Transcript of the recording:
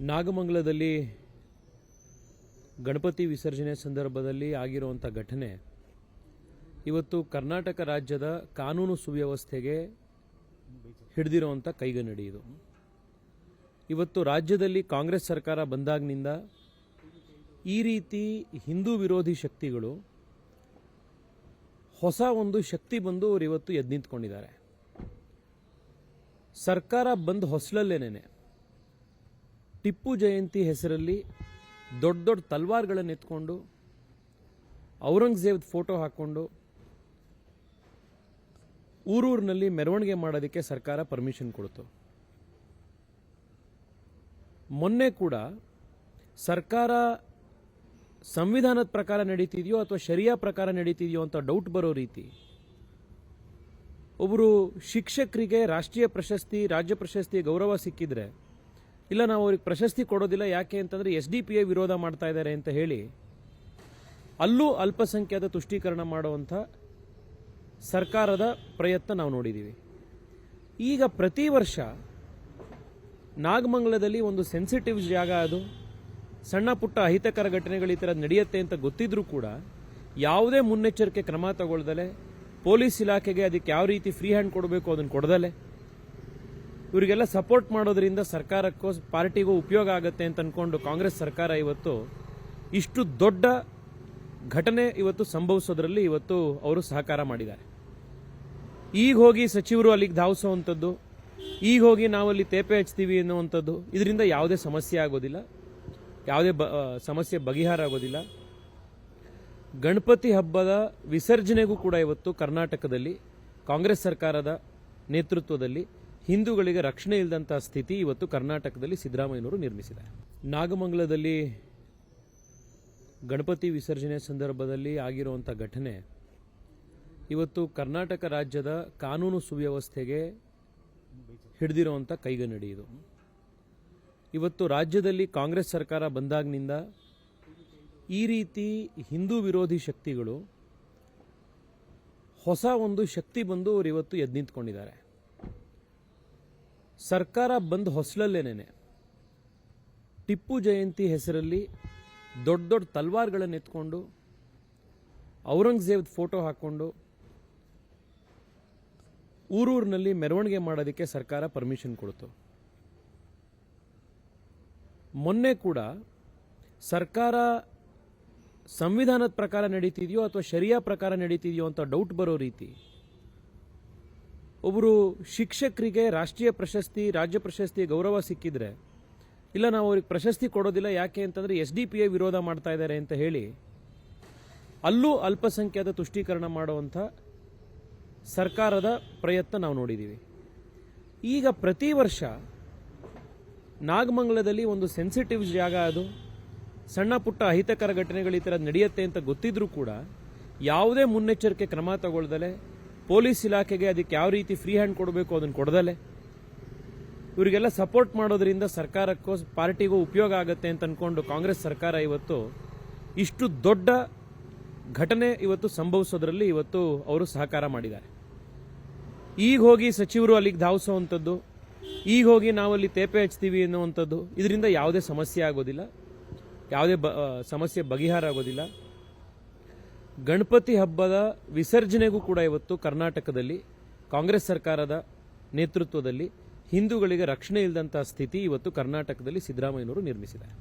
ನಾಗಮಂಗಲದಲ್ಲಿ ಗಣಪತಿ ವಿಸರ್ಜನೆ ಸಂದರ್ಭದಲ್ಲಿ ಆಗಿರುವಂಥ ಘಟನೆ. ಇವತ್ತು ಕರ್ನಾಟಕ ರಾಜ್ಯದ ಕಾನೂನು ಸುವ್ಯವಸ್ಥೆಗೆ ಹಿಡಿದಿರುವಂಥ ಕೈಗನ್ನಡಿ ಇದು ಇವತ್ತು ರಾಜ್ಯದಲ್ಲಿ ಕಾಂಗ್ರೆಸ್ ಸರ್ಕಾರ ಬಂದಾಗಿನಿಂದ ಈ ರೀತಿ ಹಿಂದೂ ವಿರೋಧಿ ಶಕ್ತಿಗಳು ಹೊಸ ಒಂದು ಶಕ್ತಿ ಬಂದು ಅವರು ಇವತ್ತು ಎದ್ದು ನಿಂತ್ಕೊಂಡಿದ್ದಾರೆ. ಸರ್ಕಾರ ಬಂದ ಹೊಸಲಲ್ಲೇನೆ ಟಿಪ್ಪು ಜಯಂತಿ ಹೆಸರಲ್ಲಿ ದೊಡ್ಡ ದೊಡ್ಡ ತಲ್ವಾರ್ಗಳನ್ನು ಎತ್ಕೊಂಡು ಔರಂಗಜೇಬ್ ಫೋಟೋ ಹಾಕ್ಕೊಂಡು ಊರೂರಿನಲ್ಲಿ ಮೆರವಣಿಗೆ ಮಾಡೋದಕ್ಕೆ ಸರ್ಕಾರ ಪರ್ಮಿಷನ್ ಕೊಡ್ತು ಮೊನ್ನೆ ಕೂಡ ಸರ್ಕಾರ ಸಂವಿಧಾನದ ಪ್ರಕಾರ ನಡೀತಿದೆಯೋ ಅಥವಾ ಶರಿಯಾ ಪ್ರಕಾರ ನಡೀತಿದೆಯೋ ಅಂತ ಡೌಟ್ ಬರೋ ರೀತಿ ಒಬ್ಬರು ಶಿಕ್ಷಕರಿಗೆ ರಾಷ್ಟ್ರೀಯ ಪ್ರಶಸ್ತಿ, ರಾಜ್ಯ ಪ್ರಶಸ್ತಿ ಗೌರವ ಸಿಕ್ಕಿದ್ರೆ ಇಲ್ಲ, ನಾವು ಅವ್ರಿಗೆ ಪ್ರಶಸ್ತಿ ಕೊಡೋದಿಲ್ಲ. ಯಾಕೆ ಅಂತಂದರೆ ಎಸ್ ಡಿ ಪಿ ಐ ವಿರೋಧ ಮಾಡ್ತಾ ಇದ್ದಾರೆ ಅಂತ ಹೇಳಿ ಅಲ್ಲೂ ಅಲ್ಪಸಂಖ್ಯಾತ ತುಷ್ಟೀಕರಣ ಮಾಡುವಂಥ ಸರ್ಕಾರದ ಪ್ರಯತ್ನ ನಾವು ನೋಡಿದ್ದೀವಿ ಈಗ ಪ್ರತಿ ವರ್ಷ ನಾಗಮಂಗಲದಲ್ಲಿ ಒಂದು ಸೆನ್ಸಿಟಿವ್ ಜಾಗ ಅದು. ಸಣ್ಣ ಪುಟ್ಟ ಅಹಿತಕರ ಘಟನೆಗಳು ಈ ಥರ ನಡೆಯುತ್ತೆ ಅಂತ ಗೊತ್ತಿದ್ರೂ ಕೂಡ ಯಾವುದೇ ಮುನ್ನೆಚ್ಚರಿಕೆ ಕ್ರಮ ತಗೊಳ್ದಲೆ, ಪೊಲೀಸ್ ಇಲಾಖೆಗೆ ಅದಕ್ಕೆ ಯಾವ ರೀತಿ ಫ್ರೀ ಹ್ಯಾಂಡ್ ಕೊಡಬೇಕು, ಅದನ್ನು ಕೊಡದಲೆ. ಇವರಿಗೆಲ್ಲ ಸಪೋರ್ಟ್ ಮಾಡೋದ್ರಿಂದ ಸರ್ಕಾರಕ್ಕೂ ಪಾರ್ಟಿಗೂ ಉಪಯೋಗ ಆಗುತ್ತೆ ಅಂತ ಅನ್ಕೊಂಡು ಕಾಂಗ್ರೆಸ್ ಸರ್ಕಾರ ಇವತ್ತು ಇಷ್ಟು ದೊಡ್ಡ ಘಟನೆ ಇವತ್ತು ಸಂಭವಿಸೋದ್ರಲ್ಲಿ ಇವತ್ತು ಅವರು ಸಹಕಾರ ಮಾಡಿದ್ದಾರೆ. ಈಗ ಹೋಗಿ ಸಚಿವರು ಅಲ್ಲಿಗೆ ಧಾವಿಸುವಂಥದ್ದು, ಈಗ ಹೋಗಿ ನಾವು ಅಲ್ಲಿ ತೇಪೆ ಹಚ್ತೀವಿ ಅನ್ನುವಂಥದ್ದು ಇದರಿಂದ ಯಾವುದೇ ಸಮಸ್ಯೆ ಆಗೋದಿಲ್ಲ, ಯಾವುದೇ ಬ ಸಮಸ್ಯೆ ಬಗೆಹಾರ ಆಗೋದಿಲ್ಲ. ಗಣಪತಿ ಹಬ್ಬದ ವಿಸರ್ಜನೆಗೂ ಕೂಡ ಇವತ್ತು ಕರ್ನಾಟಕದಲ್ಲಿ ಕಾಂಗ್ರೆಸ್ ಸರ್ಕಾರದ ನೇತೃತ್ವದಲ್ಲಿ ಹಿಂದೂಗಳಿಗೆ ರಕ್ಷಣೆ ಇಲ್ಲದಂತಹ ಸ್ಥಿತಿ ಇವತ್ತು ಕರ್ನಾಟಕದಲ್ಲಿ ಸಿದ್ದರಾಮಯ್ಯನವರು ನಿರ್ಮಿಸಿದ್ದಾರೆ ನಾಗಮಂಗಲದಲ್ಲಿ ಗಣಪತಿ ವಿಸರ್ಜನೆ ಸಂದರ್ಭದಲ್ಲಿ ಆಗಿರುವಂಥ ಘಟನೆ ಇವತ್ತು ಕರ್ನಾಟಕ ರಾಜ್ಯದ ಕಾನೂನು ಸುವ್ಯವಸ್ಥೆಗೆ ಹಿಡಿದಿರುವಂಥ ಕೈಗನ್ನಡಿ ಇದು. ಇವತ್ತು ರಾಜ್ಯದಲ್ಲಿ ಕಾಂಗ್ರೆಸ್ ಸರ್ಕಾರ ಬಂದಾಗಿನಿಂದ ಈ ರೀತಿ ಹಿಂದೂ ವಿರೋಧಿ ಶಕ್ತಿಗಳು ಹೊಸ ಒಂದು ಶಕ್ತಿ ಬಂದು ಅವರು ಇವತ್ತು ಎದ್ದು ನಿಂತ್ಕೊಂಡಿದ್ದಾರೆ. ಸರ್ಕಾರ ಬಂದ ಹೊಸಲಲ್ಲೇನೆ ಟಿಪ್ಪು ಜಯಂತಿ ಹೆಸರಲ್ಲಿ ದೊಡ್ಡ ದೊಡ್ಡ ತಲ್ವಾರ್ಗಳನ್ನು ಎತ್ಕೊಂಡು, ಔರಂಗಜೇಬ್ ಫೋಟೋ ಹಾಕ್ಕೊಂಡು ಊರೂರಿನಲ್ಲಿ ಮೆರವಣಿಗೆ ಮಾಡೋದಕ್ಕೆ ಸರ್ಕಾರ ಪರ್ಮಿಷನ್ ಕೊಡ್ತು. ಮೊನ್ನೆ ಕೂಡ ಸರ್ಕಾರ ಸಂವಿಧಾನದ ಪ್ರಕಾರ ನಡೀತಿದೆಯೋ ಅಥವಾ ಶರಿಯಾ ಪ್ರಕಾರ ನಡೀತಿದೆಯೋ ಅಂತ ಡೌಟ್ ಬರೋ ರೀತಿ ಒಬ್ಬರು ಶಿಕ್ಷಕರಿಗೆ ರಾಷ್ಟ್ರೀಯ ಪ್ರಶಸ್ತಿ, ರಾಜ್ಯ ಪ್ರಶಸ್ತಿ ಗೌರವ ಸಿಕ್ಕಿದ್ರೆ, ಇಲ್ಲ ನಾವು ಅವ್ರಿಗೆ ಪ್ರಶಸ್ತಿ ಕೊಡೋದಿಲ್ಲ, ಯಾಕೆ ಅಂತಂದರೆ ಎಸ್ ಡಿ ಪಿ ಎ ವಿರೋಧ ಮಾಡ್ತಾ ಇದ್ದಾರೆ ಅಂತ ಹೇಳಿ, ಅಲ್ಲೂ ಅಲ್ಪಸಂಖ್ಯಾತ ತುಷ್ಟೀಕರಣ ಮಾಡುವಂಥ ಸರ್ಕಾರದ ಪ್ರಯತ್ನ ನಾವು ನೋಡಿದ್ದೀವಿ ಈಗ ಪ್ರತಿ ವರ್ಷ ನಾಗಮಂಗಲದಲ್ಲಿ ಒಂದು ಸೆನ್ಸಿಟಿವ್ ಜಾಗ ಅದು. ಸಣ್ಣ ಪುಟ್ಟ ಅಹಿತಕರ ಘಟನೆಗಳು ಈ ಥರ ನಡೆಯುತ್ತೆ ಅಂತ ಗೊತ್ತಿದ್ರೂ ಕೂಡ ಯಾವುದೇ ಮುನ್ನೆಚ್ಚರಿಕೆ ಕ್ರಮ ತಗೊಳ್ದಲೆ ಪೊಲೀಸ್ ಇಲಾಖೆಗೆ ಅದಕ್ಕೆ ಯಾವ ರೀತಿ ಫ್ರೀ ಹ್ಯಾಂಡ್ ಕೊಡಬೇಕು ಅದನ್ನು ಕೊಡದಲ್ಲೇ? ಇವರಿಗೆಲ್ಲ ಸಪೋರ್ಟ್ ಮಾಡೋದ್ರಿಂದ ಸರ್ಕಾರಕ್ಕೂ ಪಾರ್ಟಿಗೂ ಉಪಯೋಗ ಆಗುತ್ತೆ ಅಂತ ಅನ್ಕೊಂಡು ಕಾಂಗ್ರೆಸ್ ಸರ್ಕಾರ ಇವತ್ತು ಇಷ್ಟು ದೊಡ್ಡ ಘಟನೆ ಇವತ್ತು ಸಂಭವಿಸೋದ್ರಲ್ಲಿ ಇವತ್ತು ಅವರು ಸಹಕಾರ ಮಾಡಿದ್ದಾರೆ. ಈಗ ಹೋಗಿ ಸಚಿವರು ಅಲ್ಲಿಗೆ ಧಾವಿಸುವಂಥದ್ದು, ಈಗ ಹೋಗಿ ನಾವು ಅಲ್ಲಿ ತೇಪೆ ಹಚ್ತೀವಿ ಅನ್ನುವಂಥದ್ದು ಇದರಿಂದ ಯಾವುದೇ ಸಮಸ್ಯೆ ಆಗೋದಿಲ್ಲ. ಯಾವುದೇ ಸಮಸ್ಯೆ ಬಗೆಹಾರ ಆಗೋದಿಲ್ಲ. ಗಣಪತಿ ಹಬ್ಬದ ವಿಸರ್ಜನೆಗೂ ಕೂಡ ಇವತ್ತು ಕರ್ನಾಟಕದಲ್ಲಿ ಕಾಂಗ್ರೆಸ್ ಸರ್ಕಾರದ ನೇತೃತ್ವದಲ್ಲಿ ಹಿಂದೂಗಳಿಗೆ ರಕ್ಷಣೆ ಇಲ್ಲದಂತಹ ಸ್ಥಿತಿ ಇವತ್ತು ಕರ್ನಾಟಕದಲ್ಲಿ ಸಿದ್ದರಾಮಯ್ಯನವರು ನಿರ್ಮಿಸಿದ್ದಾರೆ.